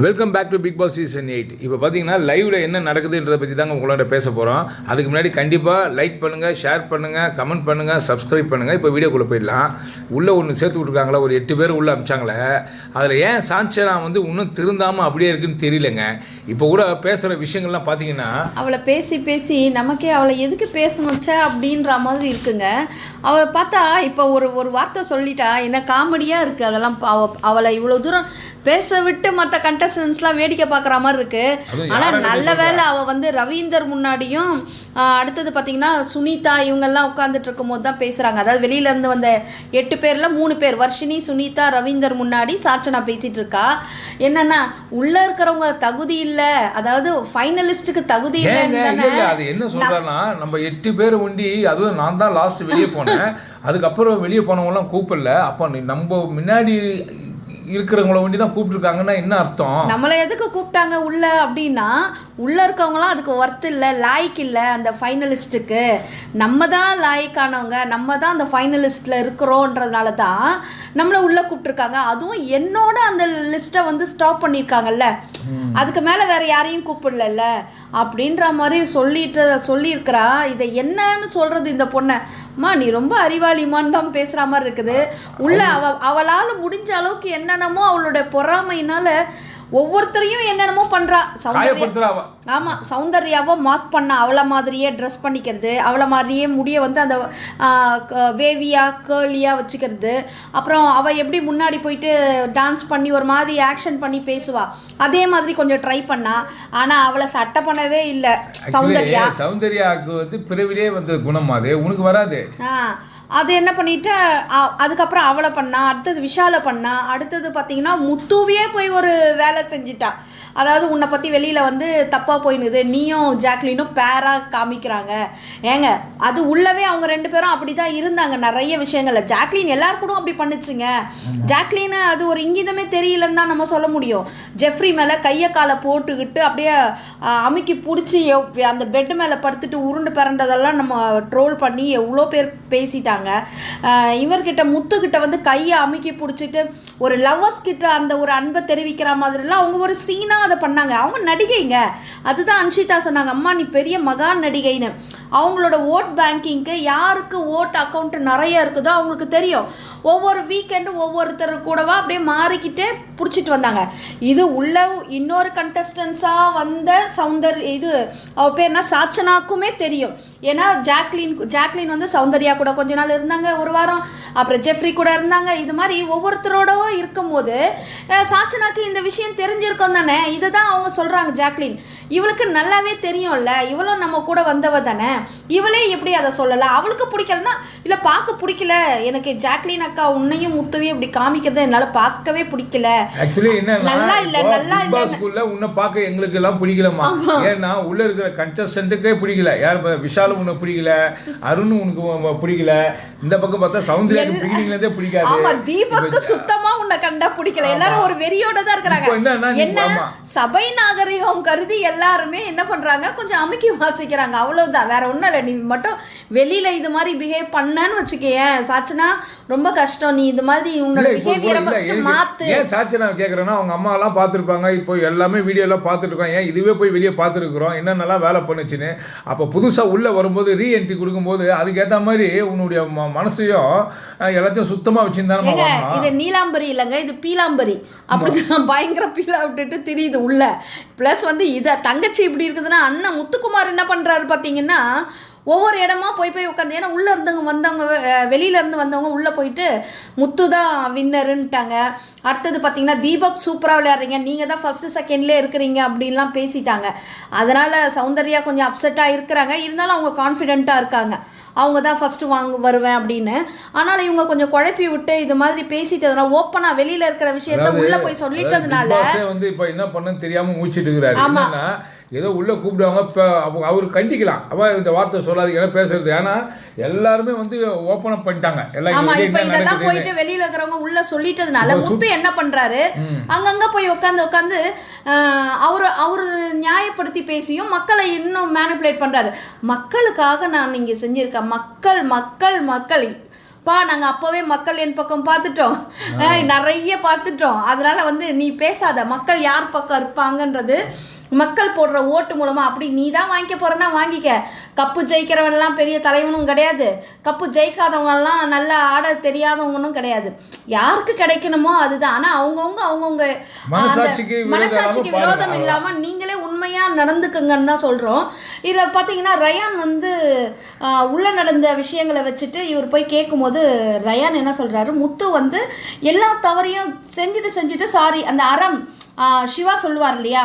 Welcome back to Bigg Boss season eight இப்போ பார்த்தீங்கன்னா லைவ்ல என்ன நடக்குதுன்றதை பற்றி தாங்க உங்களோட பேச போகிறோம் அதுக்கு முன்னாடி கண்டிப்பாக லைக் பண்ணுங்கள் ஷேர் பண்ணுங்கள் கமெண்ட் பண்ணுங்கள் சப்ஸ்கிரைப் பண்ணுங்கள் இப்போ வீடியோக்குள்ளே போயிடலாம். உள்ளே ஒன்று சேர்த்து விட்ருக்காங்களா ஒரு எட்டு பேர் உள்ளே அமிச்சாங்களே. அதில் ஏன் சாஞ்சனா வந்து இன்னும் திருந்தாமல் அப்படியே இருக்குன்னு தெரியலங்க. இப்போ கூட பேசுகிற விஷயங்கள்லாம் பார்த்தீங்கன்னா அவளை பேசி பேசி நமக்கே அவளை எதுக்கு பேசணுச்சா அப்படின்ற மாதிரி இருக்குங்க. அவளை பார்த்தா இப்போ ஒரு ஒரு வார்த்தை சொல்லிட்டா என்ன காமெடியாக இருக்குது அதெல்லாம் பா- அவளை இவ்வளோ தூரம் பேச விட்டு மற்ற கண்டஸ்டன்ஸ்லாம் வேடிக்கை பார்க்குற மாதிரி இருக்கு. அதுவும் ஆனால் நல்ல? வேளை அவள் வந்து ரவீந்தர் முன்னாடியும் அடுத்தது பார்த்தீங்கன்னா சுனிதா இவங்கெல்லாம் உட்காந்துட்டு இருக்கும்போது தான் பேசுகிறாங்க அதாவது வெளியில இருந்து வந்த எட்டு பேரில் மூணு பேர் வர்ஷினி சுனிதா ரவீந்தர் முன்னாடி சாச்சனா பேசிட்டு இருக்கா. என்னன்னா உள்ள இருக்கிறவங்க தகுதி இல்லை. அதாவது ஃபைனலிஸ்ட்டுக்கு தகுதி இல்ல அது என்ன சொல்றான்னா நம்ம எட்டு பேர் ஒண்டி அதுவும் நான் தான் லாஸ்ட் வெளியே போனேன். அதுக்கப்புறம் வெளியே போனவங்கலாம் கூப்பிடல. அப்போ நம்ம முன்னாடி இருக்கிறவங்கள ஒண்டி தான் கூப்பிட்டுருக்காங்கன்னா என்ன அர்த்தம்? நம்மளை எதுக்கு கூப்பிட்டாங்க உள்ள அப்படின்னா உள்ள இருக்கவங்களாம் அதுக்கு ஒர்த் இல்லை லாய்க்கு இல்லை அந்த ஃபைனலிஸ்ட்டுக்கு நம்ம தான் லாய்க்கானவங்க நம்ம தான் அந்த ஃபைனலிஸ்ட்டில் இருக்கிறோன்றதுனால தான் நம்மளை உள்ளே கூப்பிட்ருக்காங்க அதுவும் என்னோட அந்த லிஸ்ட்டை வந்து ஸ்டாப் பண்ணியிருக்காங்கல்ல. அதுக்கு மேலே வேற யாரையும் கூப்பிடல அப்படின்ற மாதிரி சொல்லிட்டு சொல்லியிருக்கிறா. இதை என்னன்னு சொல்றது இந்த பொண்ணை. அம்மா நீ ரொம்ப அறிவாளிமான்னு தான் பேசுகிற மாதிரி இருக்குது. உள்ள அவ அவளால் முடிஞ்ச அளவுக்கு என்னென்னமோ அவளோட பொறாமையினால ஒவ்வொருத்தரையும் என்னென்னமோ பண்றா. சௌந்தர்யா காயப்படுத்துறா அவ. ஆமா சௌந்தர்யாவை மார்க் பண்ண அவளை மாதிரியே ட்ரெஸ் பண்ணிக்கிறது அவளை மாதிரியே முடிய வந்து அந்த வேவியா கேர்லியா வச்சுக்கிறது. அப்புறம் அவ எப்படி முன்னாடி போயிட்டு டான்ஸ் பண்ணி ஒரு மாதிரி ஆக்ஷன் பண்ணி பேசுவா. அதே மாதிரி கொஞ்சம் ட்ரை பண்ணா. ஆனா அவளை சட்டை பண்ணவே இல்லை. சௌந்தர்யா. சௌந்தர்யாவுக்கு வந்து பிறவிலே வந்த குணம் அது. உனக்கு வராது. ஆ அது என்ன பண்ணிட்டு அதுக்கப்புறம் அவளை பண்ணா அடுத்தது விஷாலை பண்ணா அடுத்தது பார்த்தீங்கன்னா முத்துவையே போய் ஒரு வேலை செஞ்சிட்டா. அதாவது உன்னை பற்றி வெளியில் வந்து தப்பாக போயினுது. நீயும் ஜாக்லினும் பேராக காமிக்கிறாங்க. ஏங்க அது உள்ளவே அவங்க ரெண்டு பேரும் அப்படி தான் இருந்தாங்க. நிறைய விஷயங்கள்ல. ஜாக்லின் எல்லார் கூட அப்படி பண்ணுச்சுங்க. ஜாக்லின் அது ஒரு இங்கிதமே தெரியலன்னு தான் நம்ம சொல்ல முடியும். ஜெஃப்ரி மேலே கையை காலை போட்டுக்கிட்டு அப்படியே அமுக்கி பிடிச்சி அந்த பெட் மேலே படுத்துட்டு உருண்டு பிறண்டதெல்லாம் நம்ம ட்ரோல் பண்ணி எவ்வளோ பேர் பேசிட்டாங்க. இவர்கிட்ட முத்துக்கிட்ட வந்து கையை அமுக்கி பிடிச்சிட்டு ஒரு லவ்வர்ஸ் கிட்ட அந்த ஒரு அன்பை தெரிவிக்கிற மாதிரிலாம் அவங்க ஒரு சீனாக அதை பண்ணாங்க. அவங்க நடிகைங்க. அதுதான் அன்ஷிதா சொன்னாங்க அம்மா நீ பெரிய மகான் நடிகைன்னு. அவங்களோட ஓட் பேங்கிங்க்கு யாருக்கு ஓட் அக்கௌண்ட் நிறைய இருக்குதோ அவங்களுக்கு தெரியும். ஒவ்வொரு வீக்கெண்டும் ஒவ்வொருத்தர் கூடவா அப்படியே மாறிக்கிட்டே பிடிச்சிட்டு வந்தாங்க. இது உள்ள இன்னொரு கண்டஸ்டன்ஸாக வந்த சௌந்தர் இது அவ பேர்னா சாச்சனாக்குமே தெரியும். ஏன்னா ஜாக்லின் ஜாக்லின் வந்து சௌந்தர்யா கூட கொஞ்ச நாள் இருந்தாங்க ஒரு வாரம். அப்புறம் ஜெஃப்ரி கூட இருந்தாங்க. இது மாதிரி ஒவ்வொருத்தரோடவும் இருக்கும்போது சாச்சனாக்கு இந்த விஷயம் தெரிஞ்சிருக்கும் தானே இதை தான் அவங்க சொல்கிறாங்க ஜாக்லின். இவளுக்கு நல்லாவே தெரியும்ல. இவளும் நம்ம கூட வந்தவ தானே. இவளே எப்படி அதை சொல்லலாம் அவளுக்கு பிடிக்கலன்னா இல்லை பார்க்க பிடிக்கல. எனக்கு ஜாக்லின் அக்கா உன்னையும் முத்துவையும் இப்படி காமிக்கிறத என்னால் பார்க்கவே பிடிக்கல. ஆக்சுவலி என்னன்னா நல்லா இல்ல, நல்லா பாஸ் ஸ்கூல்ல உன்னை பார்க்க எங்களுக்கு எல்லாம் பிடிக்கலமா ஏன்னா உள்ள இருக்கிற கண்டஸ்டன்ட்டுக்கே பிடிக்கல. யார் விஷாலும் உன்னை பிடிக்கல அருணும் உனக்கு பிடிக்கல. இந்த பக்கம் பார்த்தா சௌந்தர்யாக்கு பிகினிங்ல இருந்தே பிடிக்காது. ஆமா தீபக்கு சுத்தமா உன்னை கண்டா பிடிக்கல. எல்லாரும் ஒரு வெறியோட தான் இருக்கிறாங்க. என்ன. சபை நாகரிகம் கருதி எல்லாருமே என்ன பண்றாங்க? கொஞ்சம் அமுக்கி வாசிக்கிறாங்க. அவ்வளவுதான். வேற ஒண்ணும் இல்லை. நீ மட்டும் வெளியில இது மாதிரி பிஹேவ் பண்ணன்னு வச்சுக்கேன் சாச்சனா ரொம்ப கஷ்டம். நீ இது மாதிரி உன்னோட பிஹேவியரை ஃபர்ஸ்ட் மாத்து. ஏன் சாட்சி நான் கேட்குறேன்னா அவங்க அம்மா எல்லாம் பார்த்துருப்பாங்க. இப்போ எல்லாமே வீடியோ எல்லாம் பார்த்துட்டு இருக்கோம் ஏன் இதுவே போய் வெளியே பார்த்துருக்குறோம்? என்னென்னலாம் வேலை பண்ணுச்சுன்னு. அப்போ புதுசாக உள்ளே வரும்போது ரீஎன்ட்ரி கொடுக்கும்போது அதுக்கேற்ற மாதிரி உன்னுடைய மனசையும் எல்லாத்தையும் சுத்தமாக வச்சுருந்தானமா ஏங்க வரணும் இது நீலாம்பரி இல்லைங்க இது பீலாம்பரி. அப்படிதான் பயங்கர பீலா விட்டுட்டு தெரியுது உள்ள. ப்ளஸ் வந்து இதை தங்கச்சி இப்படி இருக்குதுன்னா அண்ணன் முத்துக்குமார் என்ன பண்றாரு பார்த்தீங்கன்னா ஒவ்வொரு இடமா போய் போய் உட்காந்து ஏன்னா உள்ள இருந்தவங்க வந்தவங்க அஹ், வெளியில இருந்து வந்தவங்க உள்ள போயிட்டு முத்து தான் வின்னருன்ட்டாங்க அடுத்தது பார்த்தீங்கன்னா தீபக் சூப்பராக விளையாடுறீங்க நீங்கள் தான் ஃபர்ஸ்ட் செகண்ட்லேயே இருக்கிறீங்க அப்படின்லாம் பேசிட்டாங்க. அதனால சௌந்தர்யா கொஞ்சம் அப்செட்டாக இருக்கிறாங்க. இருந்தாலும் அவங்க கான்ஃபிடென்ட்டாக இருக்காங்க. அவங்க தான் ஃபஸ்ட்டு வாங்க வருவேன் அப்படின்னு. ஆனால் இவங்க கொஞ்சம் குழப்பி விட்டு இது மாதிரி பேசிட்டதுனால ஓப்பனாக வெளியில் இருக்கிற விஷயத்த உள்ளே போய் சொல்லிட்டதுனால வந்து இப்போ என்ன பண்ணன்னு தெரியாம மூச்சிட்டு இருக்கிறாரு. ஏதோ உள்ள கூப்பிடுவாங்க இப்போ அவர் கண்டிக்கலாம். அவ இந்த வார்த்தை சொல்லாதீங்க ஏன்னா பேசுறது. ஏன்னா எல்லாருமே வந்து ஓப்பன் அப் பண்ணிட்டாங்க. எல்லாம். போயிட்டு வெளியில இருக்கிறவங்க உள்ள சொல்லிட்டதுனால முத்து என்ன பண்றாரு? அங்கங்க போய் உட்காந்து உட்காந்து அவரு அவரு நியாயப்படுத்தி பேசியும் மக்களை இன்னும் மேனிப்புலேட் பண்றாரு. மக்களுக்காக நான் இங்க செஞ்சிருக்கேன். மக்கள் மக்கள் மக்கள். பா நாங்கள் அப்போவே மக்கள் என் பக்கம் பார்த்துட்டோம். நிறைய பார்த்துட்டோம். அதனால வந்து நீ பேசாத. மக்கள் யார் பக்கம் இருப்பாங்கன்றது மக்கள் போடுற ஓட்டு மூலமா அப்படி நீ தான் வாங்கிக்க போறேன்னா வாங்கிக்க. கப்பு ஜெயிக்கிறவன்லாம் பெரிய தலைவனும் கிடையாது. கப்பு ஜெயிக்காதவங்கலாம் நல்லா ஆட தெரியாதவங்களும் கிடையாது. யாருக்கு கிடைக்கணுமோ அதுதான். ஆனா அவங்கவுங்க அவங்கவுங்க மனசாட்சிக்கு விரோதம் மனசாட்சிக்கு இல்லாம விரோதம் பாருங்க, இல்லாம நீங்களே உண்மையா நடந்துக்குங்கன்னு தான் சொல்றோம். இதுல பாத்தீங்கன்னா ரயான் வந்து உள்ள நடந்த விஷயங்களை வச்சுட்டு இவர் போய் கேட்கும்போது ரயான் என்ன சொல்றாரு? முத்து வந்து எல்லா தவறையும் செஞ்சுட்டு செஞ்சுட்டு சாரி அந்த அறம் ஆஹ், சிவா சொல்லுவார் இல்லையா?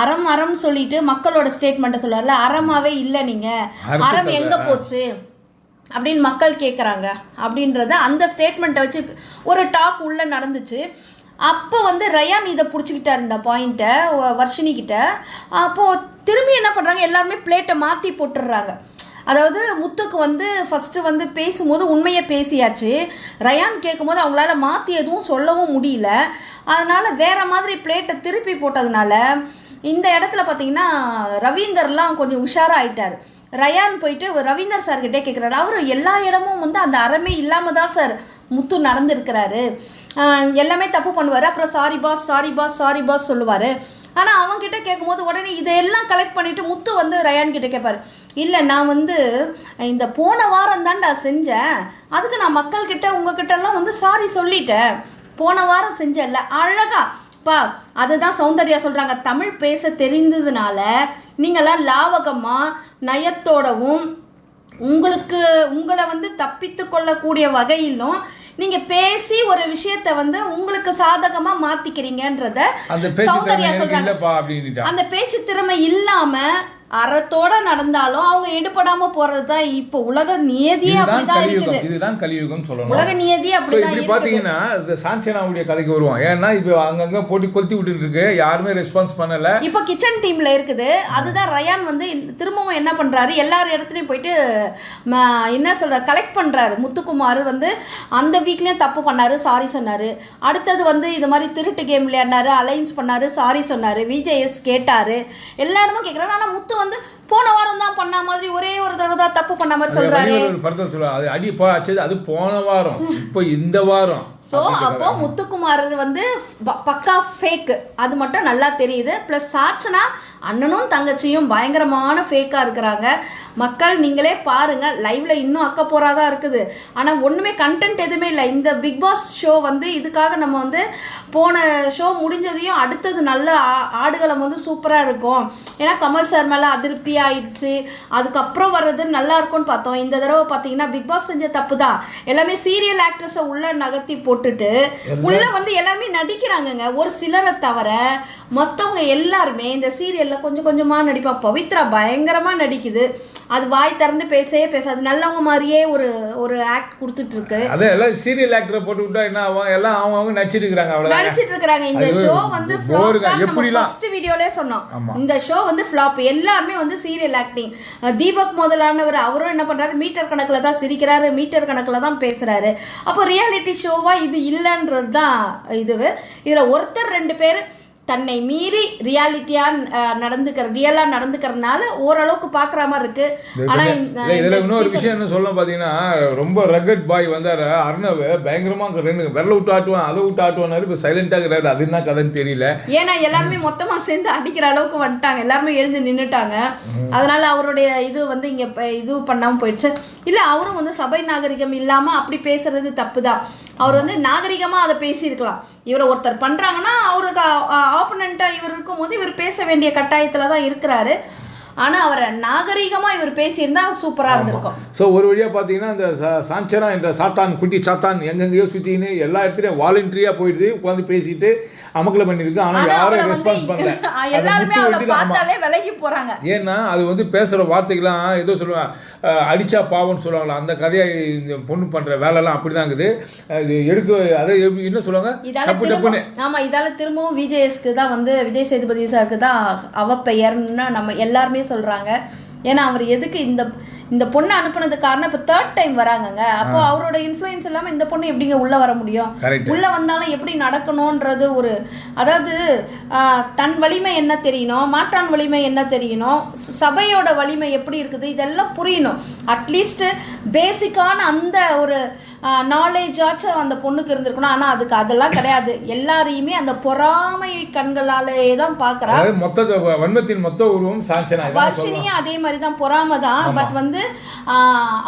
அறம் அறம் சொல்லிட்டு மக்களோட ஸ்டேட்மெண்ட்டை சொல்லுவார்ல அறமாவே இல்லை நீங்க. அறத்தை அறம் எங்க போச்சு? அப்படின்னு மக்கள் கேட்குறாங்க அப்படின்றத அந்த ஸ்டேட்மெண்ட்டை வச்சு ஒரு டாக் உள்ள நடந்துச்சு. அப்போ வந்து ரயான் இதை பிடிச்சிக்கிட்டார் இந்த பாயிண்ட்டை வர்ஷினி கிட்ட. அப்போது திரும்பி என்ன பண்ணுறாங்க எல்லாருமே பிளேட்டை மாற்றி போட்டுடுறாங்க. அதாவது முத்துக்கு வந்து ஃபஸ்ட்டு வந்து பேசும்போது உண்மையை பேசியாச்சு. ரயான் கேட்கும்போது அவங்களால மாற்றி எதுவும் சொல்லவும் முடியல. அதனால் வேற மாதிரி பிளேட்டை திருப்பி போட்டதுனால இந்த இடத்துல பார்த்தீங்கன்னா ரவீந்தர்லாம் கொஞ்சம் உஷாராக ஆயிட்டார் ரயான் போயிட்டு ரவீந்தர் சார்கிட்டே கேட்குறாரு அவர் எல்லா இடமும் வந்து அந்த அறமே இல்லாமல் தான் சார் முத்து நடந்திருக்கிறாரு. எல்லாமே தப்பு பண்ணுவார். அப்புறம் sorry boss sorry boss sorry boss சொல்லுவார். ஆனால் அவங்ககிட்ட கேட்கும்போது உடனே இதையெல்லாம் கலெக்ட் பண்ணிவிட்டு முத்து வந்து ரயான் கிட்ட கேட்பார் இல்லை நான் வந்து இந்த போன வாரம் தான்டா செஞ்சேன். அதுக்கு நான் மக்கள்கிட்ட உங்ககிட்டலாம் வந்து சாரி சொல்லிட்டேன். போன வாரம் செஞ்சேன்ல. அழகாக பா அதுதான் சௌந்தர்யா சொல்றாங்க. தமிழ் பேச தெரிந்ததுனால நீங்களாம் லாவகமா நயத்தோடவும் உங்களுக்கு உங்களை வந்து தப்பித்து கொள்ளக்கூடிய வகையிலும் நீங்க பேசி ஒரு விஷயத்த வந்து உங்களுக்கு சாதகமா மாத்திக்கிறீங்கன்றத சௌந்தர்யா சொல்றாங்க. அந்த பேச்சு திறமை இல்லாம அறத்தோட நடந்தாலும் அவங்க எடுபடாம போறது தான் இப்போ உலக நியதியே அப்படிதான் இருக்குது. இதுதான் கலியுகம் சொல்லணும். உலக நியதி ஸோ அப்படிதான் இப்படி இருக்குது. பார்த்தீங்கன்னா இந்த சாஞ்சனாவுடைய கதைக்கு வருவோம். ஏன்னா இப்போ அங்கங்க போட்டி கொளுத்தி விட்டுட்டு இருக்கு. யாருமே ரெஸ்பான்ஸ் பண்ணல. இப்போ கிச்சன் டீம்ல இருக்குது. அதுதான் ரயான் வந்து திரும்பவும் என்ன பண்றாரு? எல்லார் இடத்துலையும் போயிட்டு என்ன சொல்ற கலெக்ட் பண்றாரு. முத்துக்குமார் வந்து அந்த வீக்லயும் தப்பு பண்ணாரு. சாரி சொன்னாரு. அடுத்தது வந்து இது மாதிரி திருட்டு கேம் விளையாடினாரு. அலைன்ஸ் பண்ணாரு. சாரி சொன்னாரு. விஜேஎஸ் கேட்டாரு. எல்லா இடமும் கேட்குறாரு ஆனா முத்து வந்து போன வாரம் தான் பண்ண மாதிரி ஒரே ஒரு தடவை தான் தப்பு பண்ண மாதிரி சொல்றாரு. படத்தை சொல்லுவாங்க அது அடி போ அச்சது அது போன வாரம். இப்போ இந்த வாரம். ஸோ அப்போ முத்துக்குமார் வந்து பக்கா ஃபேக் அது மட்டும் நல்லா தெரியுது. ப்ளஸ் சாட்சனா அண்ணனும் தங்கச்சியும் பயங்கரமான ஃபேக்காக இருக்கிறாங்க. மக்கள் நீங்களே பாருங்க லைவ்ல இன்னும் அக்க தான் இருக்குது. ஆனால் ஒன்றுமே கண்டென்ட் எதுவுமே இல்லை. இந்த பிக் பாஸ் ஷோ வந்து இதுக்காக நம்ம வந்து போன ஷோ முடிஞ்சதையும் அடுத்தது நல்ல ஆடுகளம் வந்து சூப்பராக இருக்கும். ஏன்னா கமல் சார் மேலே அதிருப்தி ஆயிடுச்சு. அதுக்கப்புறம் வர்றது நல்லா இருக்கும்னு பார்த்தோம். இந்த தடவை பார்த்தீங்கன்னா பிக் பாஸ் செஞ்ச தப்பு தான். எல்லாமே சீரியல் ஆக்ட்ரஸை உள்ள நகர்த்தி போட்டுட்டு உள்ள வந்து எல்லாமே நடிக்கிறாங்கங்க. ஒரு சிலரை தவிர மொத்தவங்க எல்லாருமே இந்த சீரியல்ல கொஞ்சம் கொஞ்சமா நடிப்பா. பவித்ரா பயங்கரமா நடிக்குது. அது வாய் திறந்து பேசவே பேசாது. நல்லவங்க மாதிரியே ஒரு ஒரு ஆக்ட் கொடுத்துட்டு இருக்கு அதே எல்லாம் சீரியல் ஆக்டரை போட்டு விட்டா என்ன ஆகும்? எல்லாம் அவங்க அவங்க நடிச்சிட்டு இருக்காங்க அவ்வளோதான் நடிச்சிட்டு இருக்காங்க இந்த ஷோ வந்து? ஃபர்ஸ்ட் வீடியோலே சொன்னோம். இந்த ஷோ வந்து ஃப்ளாப் எல்லாருமே வந்து சீரியல் ஆக்டிங் தீபக் முதலானவர் அவரும் என்ன பண்றாரு? மீட்டர் கணக்குல தான் சிரிக்கிறாரு. மீட்டர் கணக்குல தான் பேசுறாரு. அப்போ ரியாலிட்டி ஷோவா இது இல்லைன்றது தான் இது. இதுல ஒருத்தர் ரெண்டு பேர் தன்னை மீறி ரியாலிட்டியா நடந்துக்கிற ரியலா நடந்துக்கிறதுனால ஓரளவுக்கு பார்க்குற மாதிரி இருக்கு. ஆனா இதில் இன்னொரு விஷயம் என்ன சொல்ல பார்த்தீங்கன்னா ரொம்ப ரகட் பாய் வந்தார் அர்ணவ் பயங்கரமாக ரெண்டு விரல விட்டு ஆட்டுவான் அதை விட்டு ஆட்டுவானாரு இப்போ சைலண்டாக இருக்கிறாரு. அது என்ன கதைன்னு தெரியல. ஏன்னா எல்லாருமே மொத்தமா சேர்ந்து அடிக்கிற அளவுக்கு வந்துட்டாங்க. எல்லாருமே எழுந்து நின்னுட்டாங்க. அதனால அவருடைய இது வந்து இங்க இது பண்ணாம போயிடுச்சு. இல்ல அவரும் வந்து சபை நாகரிகம் இல்லாம அப்படி பேசுறது தப்பு தான் அவர் வந்து நாகரிகமா அதை பேசியிருக்கலாம். இவரை ஒருத்தர் பண்றாங்கன்னா அவருக்கு ஆப்பனண்ட்டாக இவர் இருக்கும்போது இவர் பேச வேண்டிய கட்டாயத்துல தான் இருக்கிறாரு. ஆனா அவரை நாகரிகமா இவர் பேசியிருந்தா சூப்பரா இருந்திருக்கும். ஸோ ஒரு வழியாக பார்த்தீங்கன்னா இந்த சா- சாஞ்சனா என்ற சாத்தான் குட்டி சாத்தான் எங்கெங்கேயோ சுற்றின்னு எல்லா இடத்துலையும் வாலண்டரியாக போயிடுது உட்காந்து பேசிட்டு அமக்கலை பண்ணியிருக்கு. ஆனால் ஆனா யாரும் ரெஸ்பான்ஸ் பண்ணல. எல்லாருமே ஆமாம் விலகி போறாங்க. ஏன்னா அது வந்து பேசுகிற வார்த்தைகள்லாம் ஏதோ சொல்லுவேன் அடிச்சா பாவம்னு சொல்லுவாங்களா அந்த கதையை இந்த பொண்ணு பண்ணுற வேலைலாம் அப்படி தான் இருக்குது. இது எடுக்க அதை என்ன சொல்லுவாங்க? இதால தப்பு தப்புன்னு ஆமா இதால திரும்பவும் விஜேஎஸ்க்கு தான் வந்து விஜய் சேதுபதி சாருக்கு தான் அவ பெயர்னு நம்ம எல்லாருமே சொல்றாங்க. ஏன்னா அவர் எதுக்கு இந்த இந்த பொண்ணை அனுப்புனது காரணம் இப்போ தேர்ட் டைம் வராங்கங்க. அப்போ அவரோட இன்ஃப்ளூயன்ஸ் இல்லாம இந்த பொண்ணு எப்படிங்க உள்ள வர முடியும். உள்ள வந்தாலும் எப்படி நடக்கணும்ன்றது ஒரு அதாவது தன் வலிமை என்ன தெரியணும்? மாற்றான் வலிமை என்ன தெரியணும்? சபையோட வலிமை எப்படி இருக்குது? இதெல்லாம் புரியணும். அட்லீஸ்ட் பேசிக்கான அந்த ஒரு நாலேஜாச்சும் அந்த பொண்ணுக்கு இருந்திருக்கணும் ஆனால் அதுக்கு அதெல்லாம் கிடையாது. எல்லாரையுமே அந்த பொறாமை கண்களாலே தான் பார்க்குறா மொத்த வன்மத்தின் மொத்த உருவம் சாஞ்சனா வர்ஷினியும் அதே மாதிரி தான் பொறாம தான். பட் வந்து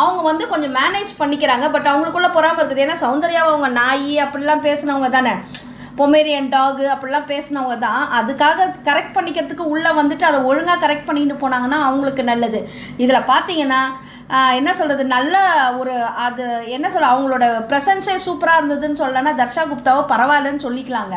அவங்க வந்து கொஞ்சம் மேனேஜ் பண்ணிக்கிறாங்க. பட் அவங்களுக்குள்ள பொறாம இருக்குது. ஏன்னா சௌந்தர்யாவை அவங்க நாய் அப்படிலாம் பேசினவங்க தானே. பொமேரியன் டாக் அப்படிலாம் பேசினவங்க தான். அதுக்காக கரெக்ட் பண்ணிக்கிறதுக்கு உள்ளே வந்துட்டு அதை ஒழுங்காக கரெக்ட் பண்ணிட்டு போனாங்கன்னா அவங்களுக்கு நல்லது. இதில் பார்த்தீங்கன்னா என்ன சொல்கிறது நல்ல ஒரு அது என்ன சொல்ல அவங்களோட ப்ரெசன்ஸே சூப்பராக இருந்ததுன்னு சொல்லலைன்னா தர்ஷா குப்தாவை பரவாயில்லன்னு சொல்லிக்கலாங்க.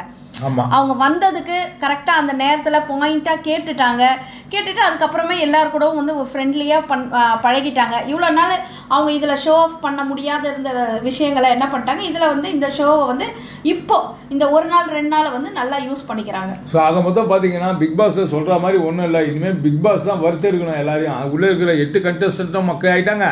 அவங்க வந்ததுக்கு கரெக்டாக அந்த நேரத்தில் பாயிண்ட்டாக கேட்டுட்டாங்க. கேட்டுட்டு அதுக்கப்புறமே எல்லார் கூடவும் வந்து ஃப்ரெண்ட்லியாக பண் பழகிட்டாங்க. இவ்வளோ நாள் அவங்க இதில் ஷோ ஆஃப் பண்ண முடியாத இருந்த விஷயங்களை என்ன பண்ணிட்டாங்க? இதில் வந்து இந்த ஷோவை வந்து இப்போ இந்த ஒரு நாள் ரெண்டு நாள் வந்து நல்லா யூஸ் பண்ணிக்கிறாங்க. ஸோ ஆக மொத்தம் பார்த்தீங்கன்னா பிக் பாஸில் சொல்கிற மாதிரி ஒன்றும் இல்லை. இனிமேல் பிக் பாஸ் தான் வறுத்தெடுக்கணும் எல்லாரையும். உள்ளே இருக்கிற எட்டு கண்டஸ்டண்ட்டும் மக்கள் ஆயிட்டாங்க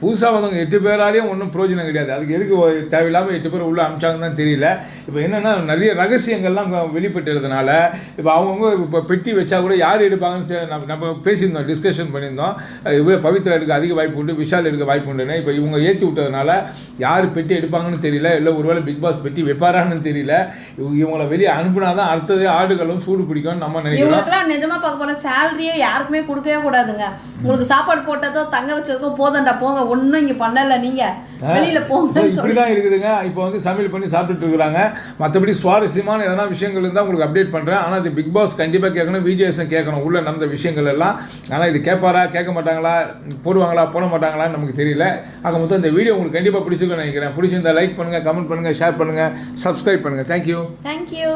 புதுசாக வந்தவங்க எட்டு பேராலையும் ஒன்றும் பிரயோஜனம் கிடையாது. அதுக்கு எதுக்கு தேவையில்லாமல் எட்டு பேர் உள்ளே அமிச்சாங்கன்னு தான் தெரியல. இப்போ என்னென்னா நிறைய ரகசியங்கள்லாம் வெளிப்பட்டுறதுனால இப்போ அவங்கவுங்க இப்போ பெட்டி வச்சா கூட யார் எடுப்பாங்கன்னு நம்ம நம்ம பேசியிருந்தோம் டிஸ்கஷன் பண்ணியிருந்தோம். இவ்வளோ பவித்ரா எடுக்க அதிக வாய்ப்பு உண்டு விஷால் எடுக்க வாய்ப்பு உண்டுன்னு. இப்போ இவங்க ஏற்றி விட்டதுனால யார் பெட்டி எடுப்பாங்கன்னு தெரியல. இல்லை ஒருவேளை பிக் பாஸ் பெட்டி வைப்பாரான்னு தெரியல. இவங்க இவங்கள வெளியே அனுப்புனா தான் அடுத்தது ஆடுகளும் சூடு பிடிக்கும்னு நம்ம நினைக்கிறோம். நிஜமாக பார்க்க போகிற சேலரியே யாருக்குமே கொடுக்கவே கூடாதுங்க. உங்களுக்கு சாப்பாடு போட்டதோ தங்க வச்சதோ போதண்டா போங்க ஒன்றும் இங்க பண்ணல நீங்க. வெளியில ஸோ போங்கன்னு இப்படி தான் இருக்குதுங்க. இப்போ வந்து சமையல் பண்ணி சாப்பிட்டுட்டு இருக்கிறாங்க. மற்றபடி சுவாரஸ்யமான எதனா விஷயங்கள் இருந்தால் உங்களுக்கு அப்டேட் பண்ணுறேன் ஆனால் இது பிக் பாஸ் கண்டிப்பாக கேட்கணும் விஜேஎஸ்எம் கேட்கணும் உள்ள நடந்த விஷயங்கள் எல்லாம். ஆனால் இது கேட்பாரா கேட்க மாட்டாங்களா போடுவாங்களா போட மாட்டாங்களான்னு நமக்கு தெரியல. ஆக மொத்தம் இந்த வீடியோ உங்களுக்கு கண்டிப்பாக பிடிச்சிருக்குன்னு நினைக்கிறேன். பிடிச்சிருந்தா லைக் பண்ணுங்கள் கமெண்ட் பண்ணுங்கள் ஷேர் பண்ணுங்கள் சப்ஸ்கிரைப் பண்ணுங்கள் தேங்க்யூ தேங்க்யூ